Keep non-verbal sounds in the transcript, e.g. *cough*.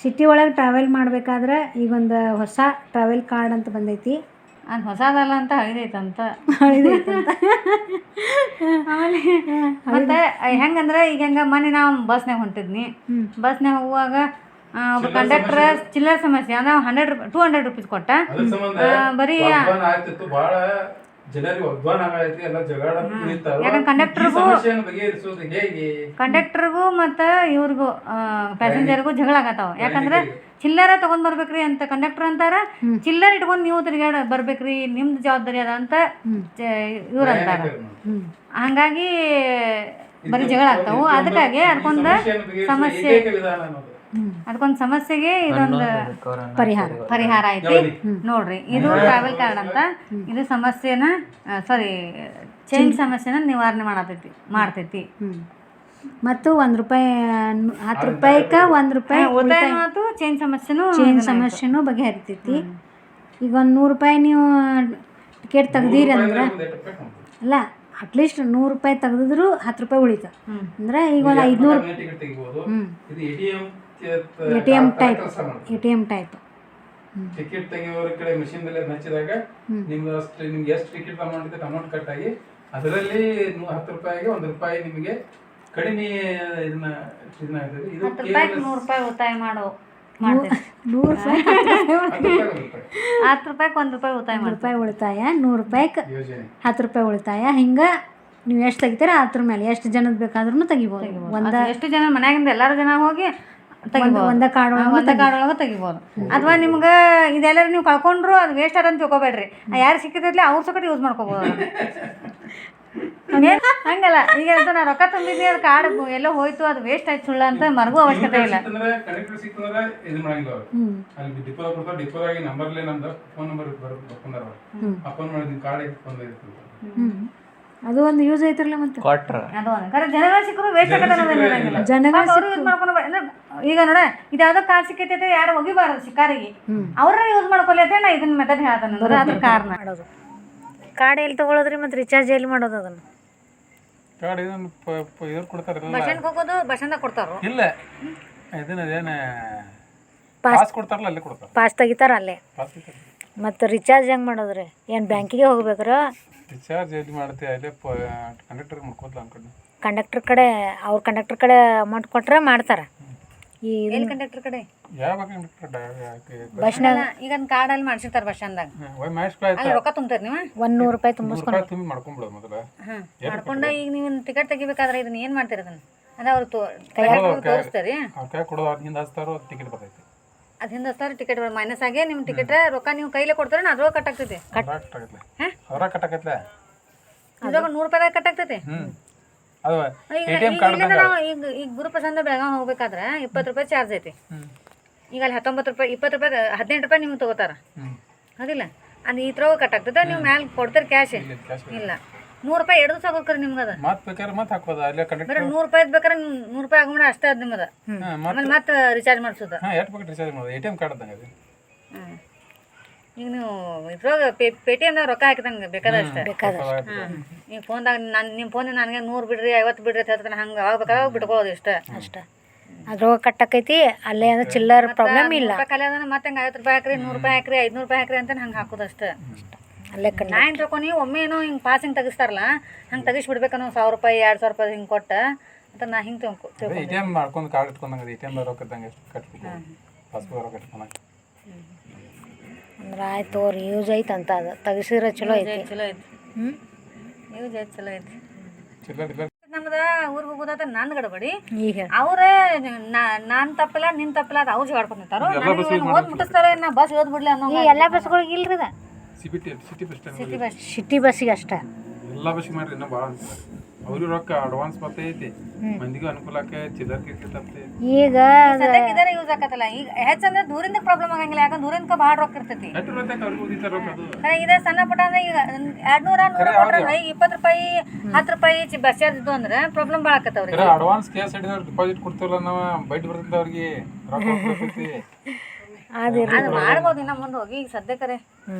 City ಒಳಗೆ travel ಮಾಡ್ಬೇಕಾದ್ರೆ ಈಗೊಂದು ಹೊಸ ಟ್ರಾವೆಲ್ ಕಾರ್ಡ್ ಅಂತ ಬಂದೈತಿ. ಅದು ಹೊಸದಲ್ಲ ಅಂತ ಹಳಿದೈತಂತ. ಹಳಿದೈತಂತ. *laughs* ಆಮೇಲೆ ಮತ್ತೆ ಹೆಂಗಂದ್ರೆ ಈಗ ಹೆಂಗ ಮೊನ್ನೆ ನಾವು ಬಸ್ನಾಗ ಹೊಂಟಿದ್ನಿ. ಬಸ್ನಾಗ ಹೋಗುವಾಗ ಒಬ್ಬ ಕಂಡಕ್ಟರ್ ಚಿಲ್ಲರ್ ಸಮಸ್ಯೆ. ಅಂದ್ರೆ ಹಂಡ್ರೆಡ್ ಟೂ ಹಂಡ್ರೆಡ್ ರುಪೀಸ್ ಕೊಟ್ಟ. ಬರೀ ಜನರಿಗೆ ವಾಗ್ದಾನ ಆಗೈತಿ ಎಲ್ಲ ಜಗಳ ನಿಂತಾವ ಯಾಕಂದ್ರೆ ಈ ಸಮಸ್ಯೆಯನ್ನು ಬಗೆಹರಿಸೋದು ಹೇಗೆ? ಕಂಡಕ್ಟರ್ಗೂ ಮತ್ತು ಇವ್ರಿಗೂ ಪ್ಯಾಸೆಂಜರ್ಗೂ ಜಗಳ ಆಗತ್ತಾವ. ಯಾಕಂದ್ರೆ ಚಿಲ್ಲರ ತಗೊಂಡ್ ಬರ್ಬೇಕ್ರಿ ಅಂತ ಕಂಡಕ್ಟರ್ ಅಂತಾರ ಚಿಲ್ಲರ್ ಇಟ್ಕೊಂಡ್ ನೀವು ತಿರ್ಗಾಡ ಬರ್ಬೇಕ್ರಿ ನಿಮ್ದು ಜವಾಬ್ದಾರಿ ಅದ ಅಂತ ಇವ್ರು ಅಂತಾರ. ಹಂಗಾಗಿ ಬರೀ ಜಗಳ ಆಗ್ತಾವು. ಅದಕ್ಕಾಗಿ ಅದಕ್ಕೊಂದು ಸಮಸ್ಯೆ ಏಕೈಕ ವಿಧಾನ ಅನ್ನೋದು. ಅದಕ್ಕೊಂದು ಸಮಸ್ಯೆಗೆ ಇದೊಂದು ಪರಿಹಾರ. ಪರಿಹಾರ ಐತಿ. ನೋಡ್ರಿ ಇದು ಟ್ರಾವೆಲ್ ಕಾರ್ಡ್ ಅಂತ ಇದು ಸಮಸ್ಯೆನ ಸಾರಿ ಚೇಂಜ್ ಸಮಸ್ಯೆನ ನಿವಾರಣೆ ಮಾಡತೈತಿ ಮಾಡ್ತೈತಿ. ಹ್ಞೂ ಮತ್ತು ಒಂದು ರೂಪಾಯಿ ಹತ್ತು ರೂಪಾಯಿಕ ಒಂದು ರೂಪಾಯಿ ಉಳಿತಾಯ ಆತು ಚೇಂಜ್ ಸಮಸ್ಯೆನೂ ಚೇಂಜ್ ಸಮಸ್ಯೆನೂ ಬಗೆಹರಿತೈತಿ. ಈಗ ಒಂದು ನೂರು ರೂಪಾಯಿ ನೀವು ಟಿಕೆಟ್ ತೆಗ್ದೀರಿ ಕಾಣ್ತದೆ. ಅಲ್ಲ ಅಟ್ಲೀಸ್ಟ್ ನೂರು ರೂಪಾಯಿ ತೆಗೆದಿದ್ರು ಹತ್ತು ರೂಪಾಯಿ ಉಳಿತ. ಅಂದ್ರೆ ಈಗ ಒಂದು ಐದುನೂರು ಮನೆ ATM A T M type A T M type ticket ತೆಗಿಯೋರ ಕಡೆ machine ಬೆಲೆ ಹಚ್ಚಿದಾಗ ನಿಮ್ಗೆ ಅಷ್ಟು ನಿಮ್ಗೆ ಎಷ್ಟು ಟಿಕೆಟ್ ಅಮೌಂಟ್ ಇದೆ ಅಮೌಂಟ್ ಕಟ್ ಆಗಿ ಅದರಲ್ಲಿ ಹತ್ತು ರೂಪಾಯಿಗೆ ಒಂದು ರೂಪಾಯಿ ನಿಮಗೆ ಕಡಿಮೆ ಇದನ್ನ ಇದನ್ನ. ಇದು ಹತ್ತು ರೂಪಾಯಿ ನೂರು ರೂಪಾಯಿ ಉಳಿತಾಯ ಮಾಡೋ. ನೂರು ರೂಪಾಯಿ ಹತ್ತು ರೂಪಾಯಿಗೆ ಒಂದು ರೂಪಾಯಿ ಉಳಿತಾಯ ಒಂದು ರೂಪಾಯಿ. ಉಳಿತಾಯ ನೂರು ರೂಪಾಯಿಗೆ ಹತ್ತು ರೂಪಾಯಿ ಉಳಿತಾಯ. ಹಿಂಗೆ ನೀವು ಎಷ್ಟು ತೆಗಿತೀರ ಅದ್ರ ಮೇಲೆ ಎಷ್ಟು ಜನದ ಬೇಕಾದ್ರೂ ತೆಗಿಬೋದು. ಒಂದು ಎಷ್ಟು ಜನ ಮನ್ಯಾಗಿಂದ ಎಲ್ಲಾರು ಜನ ಹೋಗಿ ಒಂದ ಕಾರ್ಡ್ ಒಂದೇ ಕಾರ್ಡ್ ಒಳಗೆ ತೆಗಿಬೋದು. ಅಥವಾ ನಿಮ್ಗೆ ಇದೆಲ್ಲರೂ ನೀವು ಕಳ್ಕೊಂಡ್ರು ಅದು ವೇಸ್ಟ್ ಅದ ಅಂತ ತಿಳ್ಕೊಬೇಡ್ರಿ ಯಾರು ಸಿಕ್ಕಿದ್ರೆ ಅವ್ರ ಸಕಟ್ ಯೂಸ್ ಮಾಡ್ಕೋಬೋದು. ಏನ್? ಹಂಗಲ್ಲ ಈಗ ನಾ ರೊಕ್ಕ ತುಂಬಿದ್ನಿ ಅದು ಕಾರ್ಡ್ ಎಲ್ಲೋ ಹೋಯ್ತು ಅದು ವೇಸ್ಟ್ ಆಯ್ತು ಸುಳ್ಳ ಅಂತ ಮರಗೂ ಅವಶ್ಯಕತೆ ಇಲ್ಲ. ಅದು ಒಂದು ಯೂಸ್ ಐತಿರ್ಲಿ ಮತ್ತೆ. ಕೊಟ್ರ ಅದು ಒಂದು ಕರೆ ಜನಗಳು ಸಿಕ್ಕರು ವೇಸ್ಟ್ ಆಗತ್ತೆ ಜನಗಳ ಯೂಸ್ ಮಾಡ್ಕೊಂಡು ಈಗ ನೋಡ ಇದು ಯಾವ್ದೋ ಕಾರ್ ಸಿಕ್ಕೈತೆ ಯಾರು ಹೋಗಿಬಾರದು ಶಿಕಾರಿಗೆ. ಅವ್ರ ಯೂಸ್ ಮಾಡ್ಕೊಲಿ ಅಂತ ನಾ ಇದನ್ನ ಮೆಥಡ್ ಹೇಳ್ತಾನೆ ಅಂದ್ರೆ ಅದ್ರ ಕಾರಣ. ಮಾಡೋದು. ಕಾರ್ಡ್ ಎಲ್ಲಿ ತೊಗೊಳೋದ್ರಿ ಮತ್ತು ರಿಚಾರ್ಜ್ ಎಲ್ಲಿ ಮಾಡೋದು ಅದನ್ನು? ಕಾರ್ಡ್ ಇದನ್ನು ಇವ್ರು ಕೊಡ್ತಾರಲ್ಲ. ಬಸ್ ಸ್ಟ್ಯಾಂಡ್ ಹೋಗೋದು ಬಸ್ ಕೊಡ್ತಾರೋ? ಇಲ್ಲ. ಇದನ್ನ ಅದೇನ ಪಾಸ್ ಕೊಡ್ತಾರಲ್ಲ ಅಲ್ಲೇ ಕೊಡ್ತಾರೆ. ಪಾಸ್ ತೆಗಿತಾರ ಅಲ್ಲೇ? ಪಾಸ್ ಮತ್ತು ರಿಚಾರ್ಜ್ ಹೆಂಗೆ ಮಾಡೋದ್ರಿ? ಏನು ಬ್ಯಾಂಕಿಗೆ ಹೋಗ್ಬೇಕ್ರ? ರಿಚಾರ್ಜ್ ಎಲ್ಲಿ ಮಾಡ್ತೀವಿ ಅಲ್ಲೇ ಕಂಡಕ್ಟರ್ ಮಾಡ್ಕೋದ್ಲ ಅನ್ಕೊಂಡು. ಕಂಡಕ್ಟರ್ ಕಡೆ ಅವ್ರ ಕಂಡಕ್ಟರ್ ಕಡೆ ಅಮೌಂಟ್ ಕೊಟ್ರೆ ಮಾಡ್ತಾರೆ. ಎಲ್ಲಿ ಕಂಡಕ್ಟರ್ ಕಡೆ? ಯಾವ ಬಸ್ನಾಗ. ಈಗ ಕಾರ್ಡ್ ಅಲ್ಲಿ ಮಾಡ್ಸಿರ್ತಾರ ಬಸ್ ಸ್ಟ್ಯಾಂಡ್ದಾಗ ಒಯ್ ಮ್ಯಾಚ್ ಅಲ್ಲಿ ರೊಕ್ಕ ತುಂಬ್ತಾರ ನೀವು? ಒಂದು ನೂರು ರೂಪಾಯಿ ತುಂಬಿಸ್ಕೊಂಡು ನೂರು ರೂಪಾಯಿ ತುಂಬಿ ಮಾಡ್ಕೊಂಬಿಡೋದು ಮೊದಲ. ಹಾಂ ಮಾಡ್ಕೊಂಡ ಈಗ ನೀವು ಟಿಕೆಟ್ ತೆಗಿಬೇಕಾದ್ರೆ ಇದನ್ನ ಏನು ಮಾಡ್ತೀರ ಅದನ್ನ? ಅದ ಅವ್ರು ತೋ ತೋರಿಸ್ತಾರೆ. ಅವ್ರ ಕೈ ಕೊಡೋದು ಅದ್ ಹಿಂದೆ ಹಚ್ತಾರೋ ಟಿಕೆಟ್ ಬರ್ತೈತಿ. ಅದ್ ಹಿಂದೆ ಹಚ್ತಾರೆ ಟಿಕೆಟ್ ಮೈನಸ್ ಆಗೇ ನಿಮ್ಮ ಟಿಕೆಟ್ ರೊಕ್ಕ ನೀವು ಕೈಲೇ ಕೊಡ್ತಾರೆ ಅದ್ರೊಳಗೆ ಕಟ್ ಆಗ್ತೈತಿ ಅದ್ರಾಗ ಕಟ್ಟಾಗತ್ಲೆ. ಅದ್ರಾಗ ಕಟ್ಟಾಕತ್ಲೆ ಇದ್ರಾಗ ನೂರು ರೂಪಾಯಿದಾಗ ಕಟ್ ಆಗ್ತೈತಿ ಅದು ಈಗ ಎ ಟಿ ಎಂ ಈಗ ಕಾರ್ಡ್ ಈಗ ಈಗ ಗುರುಪ್ರಸಾದ ಬೆಳಗಾವ್ ಹೋಗ್ಬೇಕಾದ್ರೆ ಇಪ್ಪತ್ತು ರೂಪಾಯಿ ಚಾರ್ಜ್ ಐತಿ. ಈಗ ಅಲ್ಲಿ ಹತ್ತೊಂಬತ್ತು ರೂಪಾಯಿ ಇಪ್ಪತ್ತು ರೂಪಾಯಿ ಹದಿನೆಂಟು ರೂಪಾಯಿ ನಿಮ್ಗೆ ತಗೋತಾರ. ಹೌದಿಲ್ಲ? ಅದು ಈ ತರ ಕಟ್ ಆಗ್ತದೆ ನೀವು ಮ್ಯಾಲೆ ಕೊಡ್ತೀರಿ ಕ್ಯಾಶ್ ಇಲ್ಲ ನೂರು ರೂಪಾಯಿ ಎರಡು ಸಾಕೋಕ್ರಿ ನಿಮ್ಗೆ ಅದು. ಮತ್ತೆ ಬೇಕಾದ್ರೆ ಮತ್ತೆ ಹಾಕೋದು ಅಲ್ಲೇ ಬರೀ ಕಂಡಕ್ಟರ್ ನೂರು ರೂಪಾಯಿ ಬೇಕಾದ್ರೆ ನೂರು ರೂಪಾಯಿ ಆಗೋಣ ಅಷ್ಟೇ ಅದು ನಿಮ್ಮದು. ಮತ್ತೆ ಆಮೇಲೆ ಮತ್ತೆ ರಿಚಾರ್ಜ್ ಮಾಡಿಸೋದು. ಹಾಂ ಎಷ್ಟು ಬೇಕು ರಿಚಾರ್ಜ್ ಮಾಡೋದು ಎ ಟಿ ಎಂ ಕಾರ್ಡ್ ಅದಂಗೆ ಅದು. ಹ್ಮ್. ಈಗ ನೀವು ಇದ್ರಾಗ ಪೇ ಟಿ ಎಮ್ದಾಗ ರೊಕ್ಕ ಹಾಕಿದಂಗೆ ಬೇಕಾದಷ್ಟು ಹಾಂ ನೀವು ಫೋನ್ದಾಗ ನಾನು ನಿಮ್ಮ ಫೋನ್ ನನಗೆ ನೂರು ಬಿಡ್ರಿ ಐವತ್ತು ಬಿಡ್ರಿ ಅಂತ ಹೇಳ್ತಾರೆ ಹಂಗೆ ಅವಾಗ ಬೇಕಾದಾಗ ಬಿಟ್ಕೋದು ಇಷ್ಟ. ಅಷ್ಟೇ. ಅದ್ರೊಳಗೆ ಕಟ್ಟಕೈತಿ ಅಲ್ಲೇ ಅಂದ್ರೆ ಚಿಲ್ಲರ್ ಪ್ರಾಬ್ಲಮ್ ಇಲ್ಲ. ಕಲೆ ಅಂದ್ರೆ ಮತ್ತೆ ಹಂಗೆ ಐವತ್ತು ರೂಪಾಯಿ ಹಾಕ್ರಿ ನೂರು ರೂಪಾಯಿ ಹಾಕ್ರಿ ಐದುನೂರು ರೂಪಾಯಿ ಹಾಕ್ರಿ ಅಂತ ಹಂಗೆ ಹಾಕೋದು ಅಷ್ಟೇ. ಅಲ್ಲೇ ಕಣ್ಣ ನಾ ಏನು ತಿಳ್ಕೊನಿ ಒಮ್ಮೆ ಏನೋ ಹಿಂಗೆ ಪಾಸಿಂಗ್ ಹಿಂಗೆ ತೆಗಿಸ್ತಾರಲ್ಲ ಹಂಗೆ ತೆಗಿಸ್ಬಿಡ್ಬೇಕನ್ನೋ ಸಾವಿರ ರೂಪಾಯಿ ಎರಡು ಸಾವಿರ ರೂಪಾಯಿ ಹಿಂಗೆ ಕೊಟ್ಟು ಅಂತ ನಾ ಹಿಂಗೆ ತಿಳ್ಕೊ ಎ ಟಿ ಎಂ ಮಾಡ್ಕೊಂಡು ಕಾರ್ಡ್ ಇಟ್ಕೊಂಡಂಗೆ ಎ ಟಿ ಎಂ ರೊಕ್ಕ ಇದ್ದಂಗೆ ಕಟ್ಬೇಕು ಪಾಸ್ಬುಕ್ ರೊಕ್ಕ ಇಟ್ಕೊಂಡಂಗೆ. ಅಂದ್ರೆ ಆಯ್ತು ತೋರಿ ಯೂಸ್ ಐತೆ ಅಂತ ಅದು ತೆಗಿಸಿದ್ರೆ ಚಲೋ ಐತಿ. ಚಲೋ ಐತಿ. ಹ್ಞೂ ಯೂಸ್ ಐತಿ ಚಲೋ ಐತಿ. ನಮ್ದು ಊರಿಗೆ ಹೋಗೋದಾತ ನನ್ನ ಗಡಬಡಿ. ಈಗ ಅವರೇ ನಾನು ತಪ್ಪಿಲ್ಲ ನಿನ್ ತಪ್ಪಿಲ್ಲ ಅದು ಅವ್ರು ಜಾಡ್ಕೊಂಡಿರ್ತಾರೋ ಓದ್ ಮುಟ್ಟಿಸ್ತಾರೆ ನಾ ಬಸ್ ಓದ್ ಬಿಡ್ಲಿ ಅನ್ನೋ ಈ ಎಲ್ಲ ಬಸ್ಗಳಿಗೆ ಇಲ್ರಿ ಅದ? City city bus city bus city ಬಸ್ಸಿಗೆ ಅಷ್ಟೇ. ಎಲ್ಲ ಬಸ್ಸಿಗೆ ಮಾಡ್ರಿ ಇನ್ನೂ ಭಾಳ ಅವ್ರಿಗೆ ರೊಕ್ಕ ಅಡ್ವಾನ್ಸ್ ಬರ್ತೈತಿ ಮಂದಿಗೂ ಅನುಕೂಲ ಆಕೆ ಚಿಲ್ಲರ್ ಕಿರ್ತೈತೆ ಈಗ ಸದ್ಯಕ್ಕೆ ಇದರ ಯೂಸ್ ಆಗತ್ತಲ್ಲ ಈಗ ಹೆಚ್ಚಂದ್ರೆ ದೂರಿಂದ ಪ್ರಾಬ್ಲಮ್ ಆಗಂಗಿಲ್ಲ ಯಾಕಂದ್ರೆ ದೂರಿಂದ ಭಾಳ ರೊಕ್ಕ ಇರ್ತೈತಿ. ಎಷ್ಟು ರೊಕ್ಕ ಅವ್ರಿಗೆ ಉಳಿತಾರ ರೊಕ್ಕ ಅದು. ಖರೆ ಇದೇ ಸಣ್ಣ ಪುಟ್ಟ ಅಂದ್ರೆ ಈಗ ಎರಡ್ನೂರ ನೂರ ಕೊಟ್ರೆ ಈಗ ಇಪ್ಪತ್ತು ರೂಪಾಯಿ ಹತ್ತು ರೂಪಾಯಿ ಚಿ- ಬಸ್ ಚಾರ್ಜ್ ಇದ್ದು ಅಂದ್ರೆ ಪ್ರಾಬ್ಲಮ್ ಭಾಳ ಆಕತ್ತ ಅವ್ರಿಗೆ. ಅಡ್ವಾನ್ಸ್ ಕೇಸ್ ಹಿಡಿದ್ರೆ ಡಿಪಾಸಿಟ್ ಕೊಡ್ತೀವಲ್ಲ ನಾವು ಬೈಟ್ ಬರ್ತಿದ್ದ ಅವ್ರಿಗೆ. ರೊಕ್ಕ *laughs* ಅದು ಅದು ಮಾಡ್ಬೋದು ಇನ್ನ ಮುಂದೆ ಹೋಗಿ ಈಗ ಸದ್ಯಕ್ಕರೆ ಹ್ಞೂ